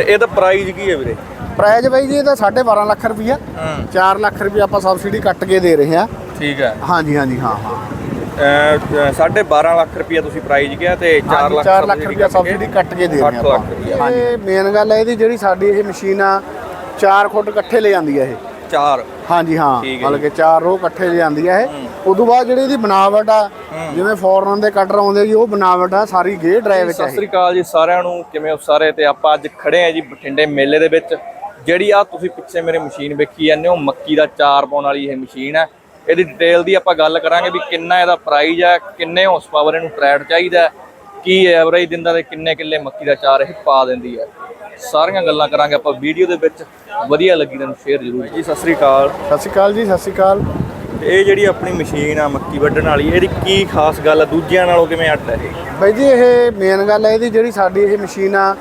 ਤੇ ਇਹਦਾ ਪ੍ਰਾਈਸ ਕੀ ਹੈ ਵੀਰੇ? ਪ੍ਰਾਈਜ਼ ਬਾਈ ਜੀ ਇਹਦਾ 12.5 ਲੱਖ ਰੁਪਈਆ। ਹਾਂ। 4 ਲੱਖ ਰੁਪਈਆ ਆਪਾਂ ਸਬਸਿਡੀ ਕੱਟ ਕੇ ਦੇ ਰਹੇ ਹਾਂ। ਠੀਕ ਹੈ। ਹਾਂਜੀ ਹਾਂਜੀ ਹਾਂ ਹਾਂ। ਸਾਢੇ 12 ਲੱਖ ਰੁਪਇਆ ਤੁਸੀਂ ਪ੍ਰਾਈਸ ਗਿਆ ਤੇ 4 ਲੱਖ 4 ਲੱਖ ਰੁਪਈਆ ਸਬਸਿਡੀ ਕੱਟ ਕੇ ਦੇ ਰਹੇ। ਆਪਾਂ। ਇਹ ਮੇਨ ਗੱਲ ਹੈ ਇਹਦੀ ਜਿਹੜੀ ਸਾਡੀ ਇਹ ਮਸ਼ੀਨ ਆ 4 ਫੁੱਟ ਇਕੱਠੇ ਲੈ ਜਾਂਦੀ ਆ ਇਹ। 4 ਹਾਂਜੀ ਹਾਂ। ਠੀਕ ਹੈ ਮਤਲਬ ਕਿ 4 ਰੋ ਇਕੱਠੇ ਲੈ ਜਾਂਦੀ ਆ ਇਹ। ਉਦੋਂ ਬਾਅਦ ਜਿਹੜੀ ਇਹਦੀ ਬਣਾਵਟ ਆ ਜਿਵੇਂ ਫੋਰਨ ਦੇ ਕਟਰ ਆਉਂਦੇ ਜੀ ਉਹ ਬਣਾਵਟ ਆ ਸਾਰੀ ਗੇ ਡਰਾਈਵ ਵਿੱਚ ਆ ਸਤਿ ਸ੍ਰੀ ਅਕਾਲ ਜੀ ਸਾਰਿਆਂ ਨੂੰ ਕਿਵੇਂ ਹੋ ਸਾਰੇ? ਤੇ ਆਪਾਂ ਅੱਜ ਖੜੇ ਆ ਜੀ ਬਠਿੰਡੇ ਮੇਲੇ ਦੇ ਵਿੱਚ। ਜਿਹੜੀ ਆ ਤੁਸੀਂ ਪਿੱਛੇ ਮੇਰੇ ਮਸ਼ੀਨ ਵੇਖੀ ਜਾਂਦੇ ਹੋ ਮੱਕੀ ਦਾ ਚਾਰ ਪਾਉਣ ਵਾਲੀ ਇਹ ਮਸ਼ੀਨ ਹੈ ਇਹਦੀ ਡਿਟੇਲ ਦੀ ਆਪਾਂ ਗੱਲ ਕਰਾਂਗੇ ਵੀ ਕਿੰਨਾ ਇਹਦਾ ਪ੍ਰਾਈਸ ਹੈ ਕਿੰਨੇ ਹਾਰਸ ਪਾਵਰ ਇਹਨੂੰ ਟਰੈਡ ਚਾਹੀਦਾ ਕੀ ਐਵਰੇਜ ਦਿੰਦਾ ਤੇ ਕਿੰਨੇ ਕਿੱਲੇ ਮੱਕੀ ਦਾ ਚਾਰ ਇਹ ਪਾ ਦਿੰਦੀ ਹੈ ਸਾਰੀਆਂ ਗੱਲਾਂ ਕਰਾਂਗੇ ਆਪਾਂ ਵੀਡੀਓ ਦੇ ਵਿੱਚ। ਵਧੀਆ ਲੱਗੀ ਤਾਂ ਸ਼ੇਅਰ ਜ਼ਰੂਰ ਜੀ ਸਤਿ ਸ੍ਰੀ ਅਕਾਲ। ਸਤਿ ਸ਼੍ਰੀ ਅਕਾਲ ਜੀ ਸਤਿ ਸ਼੍ਰੀ ਅਕਾਲ। ਇਹ ਜਿਹੜੀ ਆਪਣੀ ਮਸ਼ੀਨ ਆ ਮੱਕੀ ਵੱਢਣ ਵਾਲੀ ਇਹਦੀ ਕੀ ਖਾਸ ਗੱਲ ਆ? ਦੂਜਿਆਂ ਨਾਲੋਂ ਕਿਵੇਂ ਅੱਡ ਹੈ ਇਹ? ਬਾਈ ਜੀ ਇਹ ਮੇਨ ਗੱਲ ਹੈ ਇਹਦੀ ਜਿਹੜੀ ਸਾਡੀ ਇਹ ਮਸ਼ੀਨ ਆ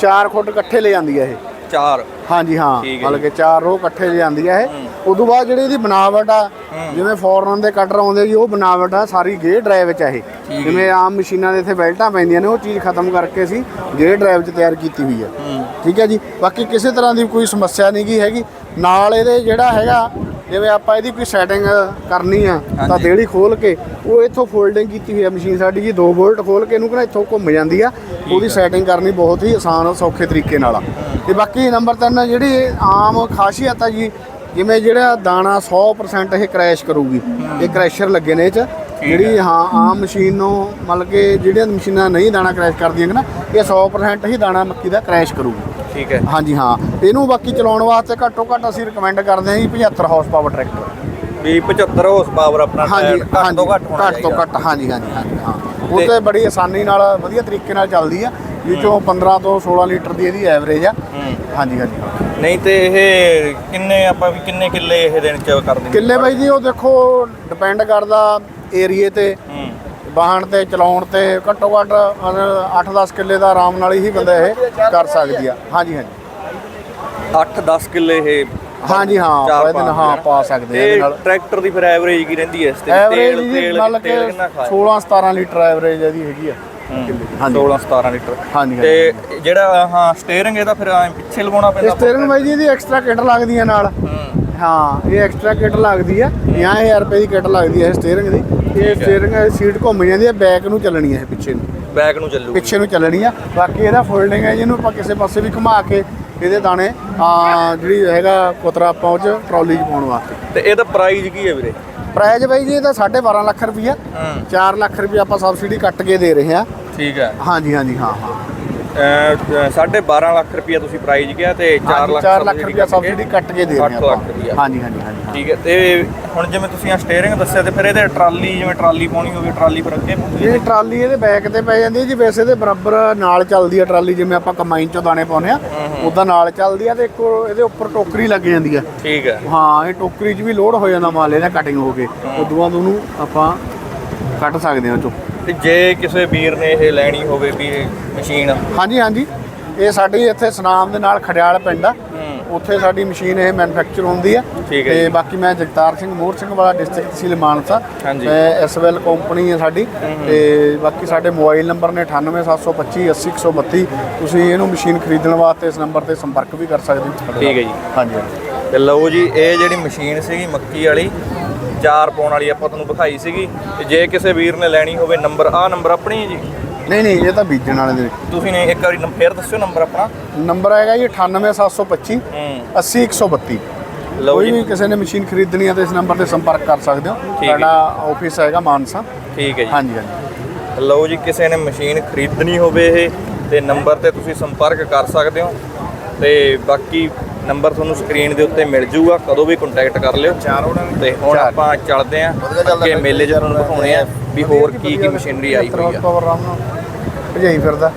4 ਫੁੱਟ ਇਕੱਠੇ ਲੈ ਜਾਂਦੀ ਆ ਇਹ। ਚਾਰ। ਹਾਂਜੀ ਹਾਂ। ਠੀਕ ਹੈ ਮਤਲਬ ਕਿ 4 ਰੋ ਇਕੱਠੇ ਲੈ ਜਾਂਦੀ ਆ ਇਹ। ਉਦੋਂ ਬਾਅਦ ਜਿਹੜੀ ਇਹਦੀ ਬਣਾਵਟ ਆ ਜਿਵੇਂ ਫੋਰਨ ਦੇ ਕਟਰ ਆਉਂਦੇ ਜੀ ਉਹ ਬਣਾਵਟ ਆ ਸਾਰੀ ਗੇ ਡਰਾਈਵ ਵਿੱਚ ਆ ਇਹ। ਜਿਵੇਂ ਆਮ ਮਸ਼ੀਨਾਂ ਦੇ ਇੱਥੇ ਬੈਲਟਾਂ ਪੈਂਦੀਆਂ ਨੇ ਉਹ ਚੀਜ਼ ਖਤਮ ਕਰਕੇ ਅਸੀਂ ਗੇ ਡਰਾਈਵ 'ਚ ਤਿਆਰ ਕੀਤੀ ਹੋਈ ਆ ਠੀਕ ਹੈ ਜੀ? ਬਾਕੀ ਕਿਸੇ ਤਰ੍ਹਾਂ ਦੀ ਕੋਈ ਸਮੱਸਿਆ ਨਹੀਂ ਗੀ ਹੈਗੀ। ਨਾਲ ਇਹਦੇ ਜਿਹੜਾ ਹੈਗਾ ਜਿਵੇਂ ਆਪਾਂ ਇਹਦੀ ਕੋਈ ਸੈਟਿੰਗ ਕਰਨੀ ਆ ਤਾਂ ਦੇੜੀ ਖੋਲ ਕੇ ਉਹ ਇੱਥੋਂ ਫੋਲਡਿੰਗ ਕੀਤੀ ਹੋਈ ਆ ਮਸ਼ੀਨ ਸਾਡੀ ਜੀ 2 ਵੋਲਟ ਖੋਲ ਕੇ ਇਹਨੂੰ ਕਿਹੜਾ ਇੱਥੋਂ ਘੁੰਮ ਜਾਂਦੀ ਆ। ਉਹਦੀ ਸੈਟਿੰਗ ਕਰਨੀ ਬਹੁਤ ਹੀ ਆਸਾਨ ਸੌਖੇ ਤਰੀਕੇ ਨਾਲ ਆ। ਤੇ ਬਾਕੀ ਨੰਬਰ 3 ਜਿਹੜੀ ਆਮ ਖਾਸੀਅਤ ਆ ਜੀ ਜਿਵੇਂ ਜਿਹੜਾ ਦਾਣਾ 100% ਇਹ ਕ੍ਰੈਸ਼ ਕਰੂਗੀ ਇਹ ਕ੍ਰੈਸ਼ਰ ਲੱਗੇ ਨੇ ਇਹ ਚ। ਜਿਹੜੀ ਹਾਂ ਆਮ ਮਸ਼ੀਨ ਨੂੰ ਮਤਲਬ ਕਿ ਜਿਹੜੀਆਂ ਮਸ਼ੀਨਾਂ ਨਹੀਂ ਦਾਣਾ ਕ੍ਰੈਸ਼ ਕਰਦੀਆਂ ਨਾ ਇਹ 100% ਹੀ ਦਾਣਾ ਮੱਕੀ ਦਾ ਕ੍ਰੈਸ਼ ਕਰੂਗੀ। ਠੀਕ ਹੈ। ਹਾਂਜੀ ਹਾਂ। ਇਹਨੂੰ ਬਾਕੀ ਚਲਾਉਣ ਵਾਸਤੇ ਘੱਟੋ ਘੱਟ ਅਸੀਂ ਰეკਮੈਂਡ ਕਰਦੇ ਹਾਂ ਜੀ 75 ਹਾਰਸ ਪਾਵਰ ਟਰੈਕਟਰ ਵੀ 75 ਹਾਰਸ ਪਾਵਰ ਆਪਣਾ ਹਾਂਜੀ ਘੱਟ ਤੋਂ ਘੱਟ ਹੋਣਾ ਘੱਟ ਤੋਂ। ਘੱਟ ਹਾਂਜੀ ਹਾਂਜੀ ਹਾਂਜੀ ਹਾਂ। ਉਹ ਤੇ ਬੜੀ ਆਸਾਨੀ ਨਾਲ ਵਧੀਆ ਤਰੀਕੇ ਨਾਲ ਚੱਲਦੀ ਆ। ਵਿੱਚੋਂ 15 ਤੋਂ 16 ਲੀਟਰ ਦੀ ਇਹਦੀ ਐਵਰੇਜ ਆ। ਹਾਂਜੀ ਹਾਂਜੀ। ਨਹੀਂ ਤੇ ਇਹ ਕਿੰਨੇ ਆਪਾਂ ਵੀ ਕਿੰਨੇ ਕਿੱਲੇ ਇਹ ਦਿਨ ਚ ਕਰ ਦਿੰਦੇ ਕਿੱਲੇ ਬਾਈ ਜੀ ਉਹ ਦੇਖੋ ਡਿਪੈਂਡ ਕਰਦਾ ਏਰੀਏ ਤੇ। ਹੂੰ ਵਾਹਣ ਤੇ ਚਲਾਉਣ ਤੇ ਘੱਟੋ ਘੱਟ 8-10 ਕਿੱਲੇ ਦਾ ਆਰਾਮ ਨਾਲ ਹੀ ਬੰਦਾ ਇਹ ਕਰ ਸਕਦੀ ਆ। ਹਾਂਜੀ ਹਾਂਜੀ। 8-10 ਕਿੱਲੇ ਇਹ ਹਾਂਜੀ ਹਾਂ ਚਾਰ ਨਾਲ ਪਾ ਹਾਂ ਪਾ ਸਕਦੇ ਆ ਇਹਦੇ ਨਾਲ। ਟਰੈਕਟਰ ਦੀ ਫਿਰ ਐਵਰੇਜ ਕੀ ਰਹਿੰਦੀ ਹੈ ਇਸ ਤੇ? ਤੇਲ ਜੀ ਤੇਲ ਮਤਲਬ ਕਿ ਤੇਲ ਕਿੰਨਾ ਖਾਇਆ 16-17 ਲੀਟਰ ਐਵਰੇਜ ਇਹਦੀ ਹੈਗੀ ਆ। ਹਾਂਜੀ। 16-17 ਲੀਟਰ। ਹਾਂਜੀ ਤੇ ਜਿਹੜਾ ਹਾਂ ਸਟੀਅਰਿੰਗ ਇਹਦਾ ਫਿਰ ਐਂ ਪਿੱਛੇ ਲਵਾਉਣਾ ਪੈਂਦਾ ਸਟੀਅਰਿੰਗ ਬਾਈ ਜੀ ਇਹਦੀ ਐਕਸਟਰਾ ਕਿੱਟ ਲੱਗਦੀ ਆ ਨਾਲ। ਹਾਂ। ਇਹ ਐਕਸਟਰਾ ਕਿੱਟ ਲੱਗਦੀ ਆ। 50000 ਰੁਪਏ ਦੀ ਕਿੱਟ ਲੱਗਦੀ ਆ ਸਟੀਅਰਿੰਗ ਦੀ। ਇਹ ਸਟੀਅਰਿੰਗ ਸੀਟ ਘੁੰਮ ਜਾਂਦੀ ਆ ਬੈਕ ਨੂੰ ਚੱਲਣੀ ਇਹ ਪਿੱਛੇ ਨੂੰ। ਬੈਕ ਨੂੰ ਚੱਲੂ ਪਿੱਛੇ ਨੂੰ ਚੱਲਣੀ ਆ। ਬਾਕੀ ਇਹਦਾ ਫੋਲਡਿੰਗ ਹੈ ਜਿਹਨੂੰ ਆਪਾਂ ਕਿਸੇ ਪਾਸੇ ਵੀ ਘੁਮਾ ਕੇ ਇਹਦੇ ਦਾਣੇ ਆ ਜਿਹੜੀ ਹੈਗਾ ਕੁਤਰਾ ਆਪਾਂ ਉਹ ਚ ਟਰਾਲੀ 'ਚ ਪਾਉਣ ਵਾਸਤੇ। ਤੇ ਇਹਦਾ ਪ੍ਰਾਈਸ ਕੀ ਹੈ ਵੀਰੇ? ਪ੍ਰਾਈਜ਼ ਬਾਈ ਜੀ ਇਹਦਾ 12.5 ਲੱਖ ਰੁਪਈਆ। ਹਾਂ। 4 ਲੱਖ ਰੁਪਈਆ ਆਪਾਂ ਸਬਸਿਡੀ ਕੱਟ ਕੇ ਦੇ ਰਹੇ ਹਾਂ ਠੀਕ ਹੈ। ਹਾਂਜੀ ਹਾਂਜੀ ਹਾਂ ਹਾਂ। ਅਹ ਸਾਢੇ 12 ਲੱਖ ਰੁਪਇਆ ਤੁਸੀਂ ਪ੍ਰਾਈਜ਼ ਗਿਆ ਤੇ 4 ਲੱਖ 4 ਲੱਖ ਰੁਪਈਆ ਸਬਸਿਡੀ ਕੱਟ ਕੇ ਦੇ ਰਹੇ ਹਾਂ ਲੱਖ ਆਪਾਂ। ਰੁਪਈਆ। ਹਾਂਜੀ ਹਾਂਜੀ ਹਾਂਜੀ। ਠੀਕ ਹੈ ਤੇ ਹੁਣ ਜਿਵੇਂ ਤੁਸੀਂ ਆ ਸਟੀਅਰਿੰਗ ਦੱਸਿਆ ਤੇ ਫਿਰ ਇਹਦੇ ਟਰਾਲੀ ਜਿਵੇਂ ਟਰਾਲੀ ਪਾਉਣੀ ਹੋਵੇ ਟਰਾਲੀ ਪਰ ਅੱਗੇ ਇਹ ਟਰਾਲੀ ਇਹਦੇ ਬੈਕ ਤੇ ਪੈ ਜਾਂਦੀ ਹੈ ਜੀ ਵੈਸੇ ਤੇ ਬਰਾਬਰ ਨਾਲ ਚੱਲਦੀ ਹੈ ਟਰਾਲੀ ਜਿਵੇਂ ਆਪਾਂ ਕੰਬਾਈਨ ਚੋਂ ਦਾਣੇ ਪਾਉਂਦੇ ਆ ਉਦਾਂ ਨਾਲ ਚੱਲਦੀ ਆ ਤੇ ਇੱਕ ਇਹਦੇ ਉੱਪਰ ਟੋਕਰੀ ਲੱਗ ਜਾਂਦੀ ਆ ਠੀਕ ਹੈ। ਹਾਂ ਇਹ ਟੋਕਰੀ 'ਚ ਵੀ ਲੋਡ ਹੋ ਜਾਂਦਾ ਮਾਲ ਇਹਦਾ ਕਟਿੰਗ ਹੋ ਕੇ। ਉਦੋਂ ਬਾਅਦ ਉਹਨੂੰ ਆਪਾਂ ਕੱਟ ਸਕਦੇ ਹਾਂ ਚੋਂ। ਤੇ ਜੇ ਕਿਸੇ ਵੀਰ ਨੇ ਇਹ ਲੈਣੀ ਹੋਵੇ ਵੀ ਇਹ ਮਸ਼ੀਨ। ਹਾਂਜੀ ਹਾਂਜੀ। ਇਹ ਸਾਡੀ ਇੱਥੇ ਸੁਨਾਮ ਦੇ ਨਾਲ ਖੜਿਆਲ ਪਿੰਡ ਆ। ਉੱਥੇ ਸਾਡੀ ਮਸ਼ੀਨ ਇਹ ਮੈਨੂਫੈਕਚਰ ਹੁੰਦੀ ਆ। ਠੀਕ ਹੈ ਤੇ। ਬਾਕੀ ਮੈਂ ਜਗਤਾਰ ਸਿੰਘ ਮੋਹਰ ਸਿੰਘ ਵਾਲਾ ਡਿਸਟ੍ਰਿਕਟ ਤਹਿਸੀਲ ਮਾਨਸਾ। ਮੈਂ ਐਸਵੈਲ ਕੰਪਨੀ ਹੈ ਸਾਡੀ ਤੇ ਬਾਕੀ ਸਾਡੇ ਮੋਬਾਈਲ ਨੰਬਰ ਨੇ 98725 80132 ਤੁਸੀਂ ਇਹਨੂੰ ਮਸ਼ੀਨ ਖਰੀਦਣ ਵਾਸਤੇ ਇਸ ਨੰਬਰ ਤੇ ਸੰਪਰਕ ਵੀ ਕਰ ਸਕਦੇ ਹੋ। ਠੀਕ ਹੈ ਜੀ। ਹਾਂਜੀ ਹਾਂਜੀ। ਤੇ ਲਓ ਜੀ ਇਹ ਜਿਹੜੀ ਮਸ਼ੀਨ ਸੀਗੀ ਮੱਕੀ ਵਾਲੀ ਚਾਰ ਪਾਉਣ ਵਾਲੀ ਆਪਾਂ ਤੁਹਾਨੂੰ ਦਿਖਾਈ ਸੀਗੀ। ਤੇ ਜੇ ਕਿਸੇ ਵੀਰ ਨੇ ਲੈਣੀ ਹੋਵੇ ਨੰਬਰ ਆ ਨੰਬਰ ਆਪਣੀ ਹੈ ਜੀ? ਨਹੀਂ ਨਹੀਂ ਇਹ ਤਾਂ ਬੀਜਣ ਵਾਲੇ ਦੇ ਤੁਸੀਂ ਨੇ ਇੱਕ ਵਾਰੀ ਨੰਬਰ ਫੇਰ ਦੱਸਿਓ ਨੰਬਰ ਆਪਣਾ। ਨੰਬਰ ਹੈਗਾ ਜੀ 98725 ਹੂੰ। 80132 ਲਓ ਕੋਈ ਜੀ। ਵੀ ਕਿਸੇ ਨੇ ਮਸ਼ੀਨ ਖਰੀਦਣੀ ਹੈ ਤਾਂ ਇਸ ਨੰਬਰ ਤੇ ਸੰਪਰਕ ਕਰ ਸਕਦੇ ਹੋ। ਹੈ ਸਾਡਾ ਆਫਿਸ ਹੈਗਾ ਮਾਨਸਾ। ਠੀਕ ਹੈ ਜੀ। ਹਾਂਜੀ ਹਾਂਜੀ। ਲਓ ਜੀ ਕਿਸੇ ਨੇ ਮਸ਼ੀਨ ਖਰੀਦਣੀ ਹੋਵੇ ਇਹ ਤੇ ਨੰਬਰ ਤੇ ਤੁਸੀਂ ਸੰਪਰਕ ਕਰ ਸਕਦੇ ਹੋ। ਤੇ ਬਾਕੀ ਨੰਬਰ ਤੁਹਾਨੂੰ ਸਕਰੀਨ ਦੇ ਉੱਤੇ ਮਿਲ ਜੂਗਾ ਕਦੋਂ ਵੀ ਕੰਟੈਕਟ ਕਰ ਲਿਓ। ਤੇ ਹੁਣ ਆਪਾਂ ਚੱਲਦੇ ਆਂ ਅੱਗੇ ਮੇਲੇ 'ਚ ਤੁਹਾਨੂੰ ਦਿਖਾਉਣੇ ਆ ਵੀ ਹੋਰ ਕੀ ਕੀ ਮਸ਼ੀਨਰੀ ਆਈ ਹੋਈ ਆ। ਭਜਾਈ ਫਿਰਦਾ।